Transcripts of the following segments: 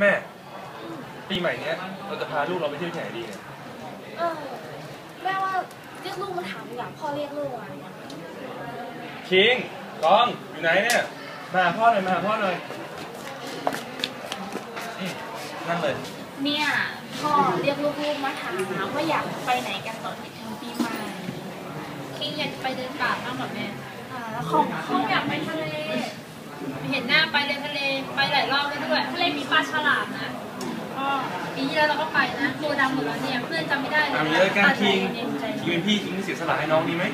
แม่ ปีใหม่เนี้ยเราจะพาลูกเราไปเที่ยวที่ไหนดีเนี่ยเออแม่ว่าเรียกลูกมาถามดีกว่าพ่อเรียกลูกมาคิงกองอยู่ไหนเนี่ย มาหาพ่อหน่อยมาหาพ่อหน่อยอืมนั่งเลย เนี่ยพ่อเรียกลูกๆมาถามว่าอยากไปไหนกันตอนปิดเทอมปีใหม่คิงอยากไปเดินป่าบ้างแบบแม่อ่าแล้วของเขาอยากไปทะเล เห็นหน้าไปเลยทะเลไปหลายรอบแล้วด้วยทะเลมีปลาฉลามนะก็ปีที่แล้วเราก็ไปนะตัวดำหมดแล้วเนี่ยเพื่อนจำไม่ได้เลยเอานะงี้แล้วกันคิงใจเย็นใจคิงเย็เป็นนพี่คิงเสียสละให้น้องดีไหม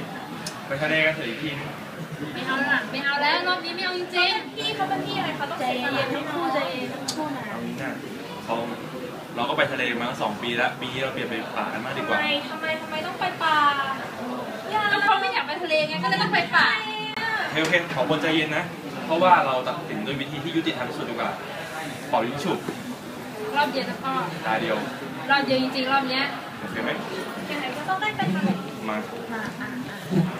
ไปทะเลกันเถอะอีกทีนึงไม่เอาละไม่เอาแล้วรอบนี้ไม่เอาจริงพี่เขาเป็นพี่อะไรเขาต้องใจเสียสเย็ละนๆให้ทั้งน้อคู่งใจเย็นทั้งคู่นะเอางี้นะเขาเราก็ไปทะเลมาตั้งสองปีแล้วปีนี้เราเปลี่ยนไปป่ากันมากดีกว่าทำไมทำไมทำไมต้องไปป่าอย่าก็เขาไม่อยากไปทะเลไงก็เลยต้องไปป่าเฮลเคนขอคนใจเย็นนะ เพราะว่าเราตัดสินด้วยวิธีที่ยุติธรรมที่สุดดีกว่าเป่าลิ้นฉุบรอบเดียวนะพ่อตาเดียวรอบเดียวจริงๆรอบเนี้ยโอเคไหมยังไงก็ต้องได้ไปทะเลมามาอะอะ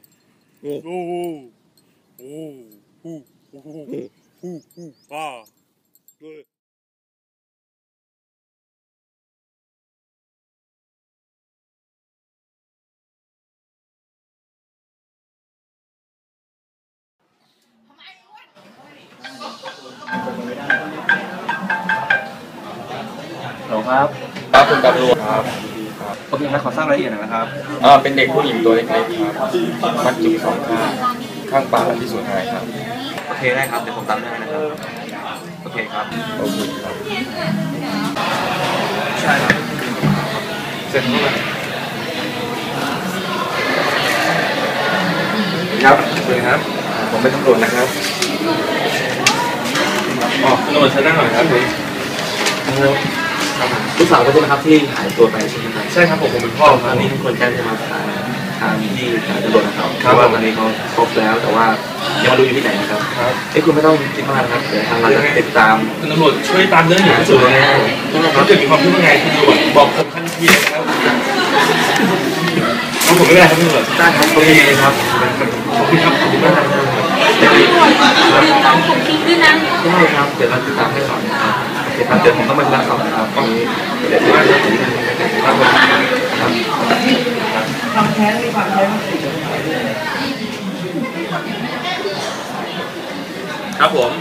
oh, ah. Good. หลวครับ ครับคุณตำรวจครับ โอเคครับขอทราบรายละเอียดหน่อยนะครับอ่าเป็นเด็กผู้หญิงตัวเล็กๆครับมัดจุกสองข้างข้างปากและที่สวนหายครับโอเคได้ครับเดี๋ยวผมตามให้นะครับโอเคครับขอบคุณครับใช่ครับเสร็จเมื่อไหร่ครับสวัสดีครับ ผมเป็นตำรวจนะครับอ๋อตำรวจเชิญนั่งหน่อยครับ ผมลูกสาวก็ใช่ไหมครับที่หายตัวไปใช่ไหมครับใช่ครับผมผมเป็นพ่อคตรัอบนนี้ทุกคนแจ้งใช่ไหมทางทางที่สายตำรวจนะครับเพราะว่าตอนนี้เขาครบแล้วแต่ว่ายังไม่รู้อยู่ที่ไหนนะครับครับเอ้ยคุณไม่ต้องคิดมากนะครับเดี๋ยวทางเราจะติดตามคุณตำรวจช่วยตามเรื่องอย่างที่สุดเลยนะครับถ้าเกิดมีความคิดว่าไงคุณตำรวจบอกผมทันทีเลยนะครับเอาผมไม่ได้ครับตำรวจได้ครับโอเคครับขอบคุณครับขอบคุณมากครับตามผมคิงด้วยนะได้ครับเดี๋ยวเราติดตามให้ก่อนนะ ครับโอเคครับเดี๋ยวผมต้องไปธุระก่อนนะครับตอนนี้เดี๋ยวว่าจะถึงครับผมครับครับผม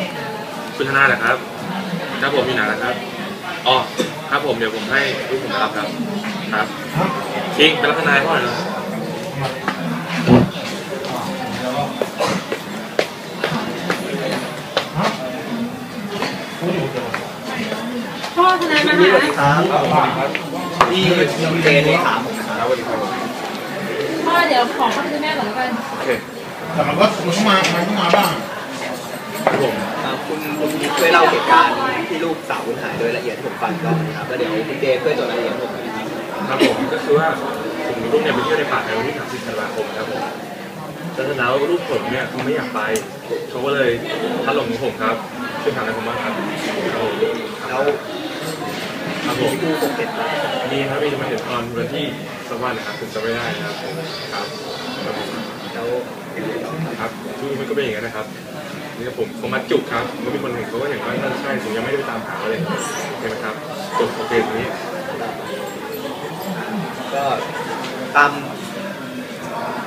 คุณธนาเหรอครับ ครับผมอยู่ไหนล่ะครับอ๋อครับผมเดี๋ยวผมให้ลูกผมมารับครับ ครับคิงไปรับทนายพ่อหน่อยนะ ครับนี่เจนนี่ถามผมนะครับสวัสดีครับพ่อพ่อเดี๋ยวของเข้าไปให้แม่ก่อนแล้วกันโอเคแต่มันก็มันก็มามันก็มาบ้างครับผมครับคุณคุณช่วยเล่าเหตุการณ์ที่ลูกสาวคุณหายโดยละเอียดให้ผมฟังก่อนนะครับแล้วเดี๋ยวคุณเดฟช่วยจดรายละเอียดให้ผมหน่อยนะครับครับผมก็คือว่าผมกับลูกเนี่ยไปเที่ยวในป่าในวันที่30ธันวาคมครับผมแต่สนาวลูกผมเนี่ยเขาไม่อยากไปเขาก็เลยพัดหลงของผมครับช่วยทำอะไรผมบ้างครับครับผมแล้ว ครับผมนไหมมีครับมีมาเห็นตอนวันที่สักวันนะครับผมจำไม่ได้นะครับครับครับผมแล้วครับที่มันก็เป็นอย่างนั้นนะครับนี่ครับผมเขามัดจุกครับก็มีคนเห็นเขาก็เห็นว่านั่นใช่ผมยังไม่ได้ไปตามหาอะไรใช่ไหมครับจบโอเคตรงนี้ก็ตาม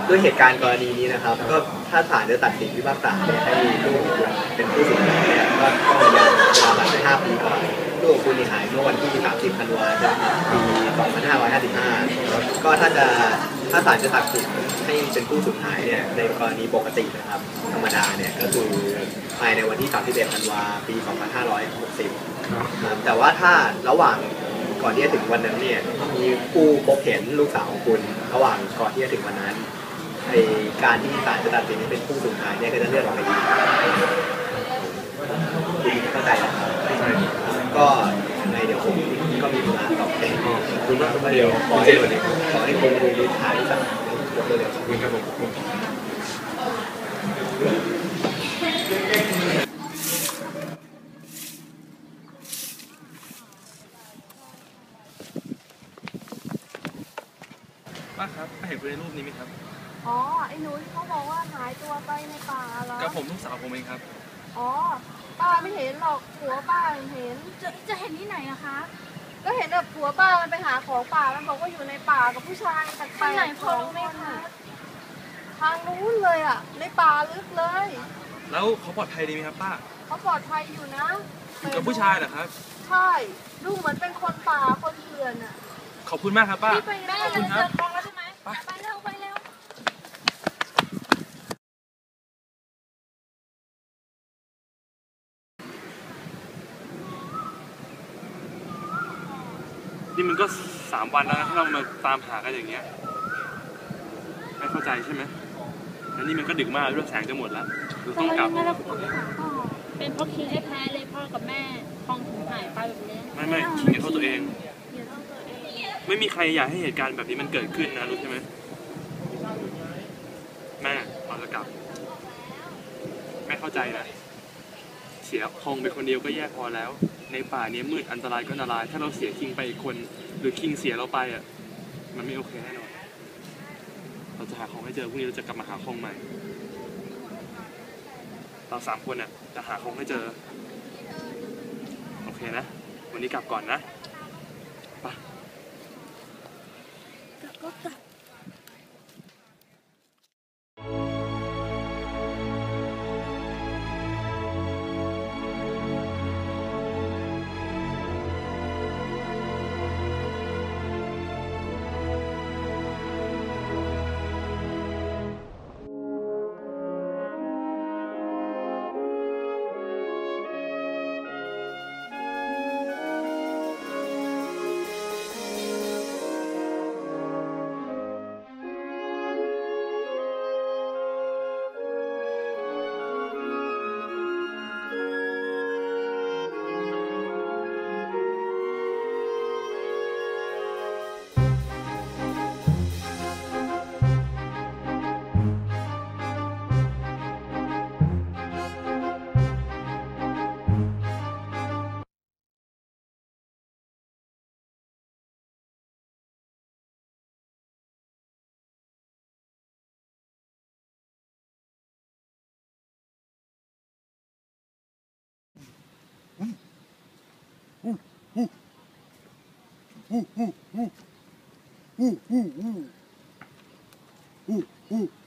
ด้วยเหตุการณ์กรณีนี้นะครับ ก็ถ้าศาลจะตัดสินพิพากษาให้ลูกเป็นผู้สูญหายเนี่ยก็ต้องระยะเวลาผ่านไป5ปีก่อน ลูกคุณนี่หายเมื่อวันที่ 30ธันวาคมปี2555 ก็ถ้าจะถ้าศาลจะตัดสินให้เป็นผู้สูญหายเนี่ยในกรณีปกตินะครับ ธรรมดาเนี่ยก็คือภายในวันที่ 31ธันวาปี 2560 แต่ว่าถ้าระหว่างก่อนที่จะถึงวันนั้นเนี่ยมีผู้พบเห็นลูกสาวของคุณ ระหว่างก่อนที่จะถึงวันนั้นไอการที่ศาลจะตัดสินให้เป็นผู้สูญหายเนี่ยก็จะเลื่อนออกไปอีกคุณเข้าใจนะครับ ก็ยังไงเดี๋ยวผมก็มีเวลาตอบแทนขอบคุณมากครับก็เดีเดี๋ยยววขอให้ขอให้คุณดูหาลูกสาวเร็วๆขอบคุณครับผมขอบคุณป้าครับป้าเห็นคนในรูปนี้ไหมครับ อ๋อ ไอ้หนูที่เขาบอกว่าหายตัวไปในป่าเหรอก็ผมลูกสาวผมเองครับ อ๋อ ป้าไม่เห็นหรอกผัวป้าเห็น จะจะเห็นที่ไหนอะคะ ก็เห็นแบบผัวป้ามันไปหาของป่ามันบอกว่าอยู่ในป่ากับผู้ชายแปลกๆทางไหนพอสองรู้ไหมคนคะน่ะทางนู้นเลยอะในป่าลึกเลย แล้วเขาปลอดภัยดีไหมครับป้าเขาปลอดภัยอยู่นะอยู่กับผู้ชายเหรอครับ ใช่ดูเหมือนเป็นคนป่าคนเถื่อนอะขอบคุณมากครับป้าพี่ไปแม่นะเราเจอคลองแล้วใช่ไหมไป ไปเร็วไปเร็ว นี่มันก็สามวันแล้วนะที่เรามาตามหากันอย่างเงี้ย ไม่เข้าใจใช่ไหมแล้วนี่มันก็ดึกมากด้วยแสงจะหมดแล้วเราต้องกลับงั้นเราต้องหาพ่อเป็นเพราะคิงแท้ๆเลยพ่อกับแม่คลองถึงหายไปแบบนี้ไม่ไม่คิงอย่าโทษตัวเอง เดี๋ยวต้องตัวเองไม่มีใครอยากให้เหตุการณ์แบบนี้มันเกิดขึ้นนะรู้ใช่ไหมแม่เราจะกลับแม่เข้าใจนะ เสียคงไปคนเดียวก็แย่พอแล้ว ในป่าเนี้ยมืดอันตรายก็อันตราย ถ้าเราเสียคิงไปอีกคน หรือคิงเสียเราไปอะมันไม่โอเคแน่นอนเราจะหาของให้เจอพรุ่งนี้เราจะกลับมาหาของใหม่ เราสามคนน่ะจะหาของให้เจอ โอเคนะ วันนี้กลับก่อนนะไปกลับก็กลับ おおおおおおおおお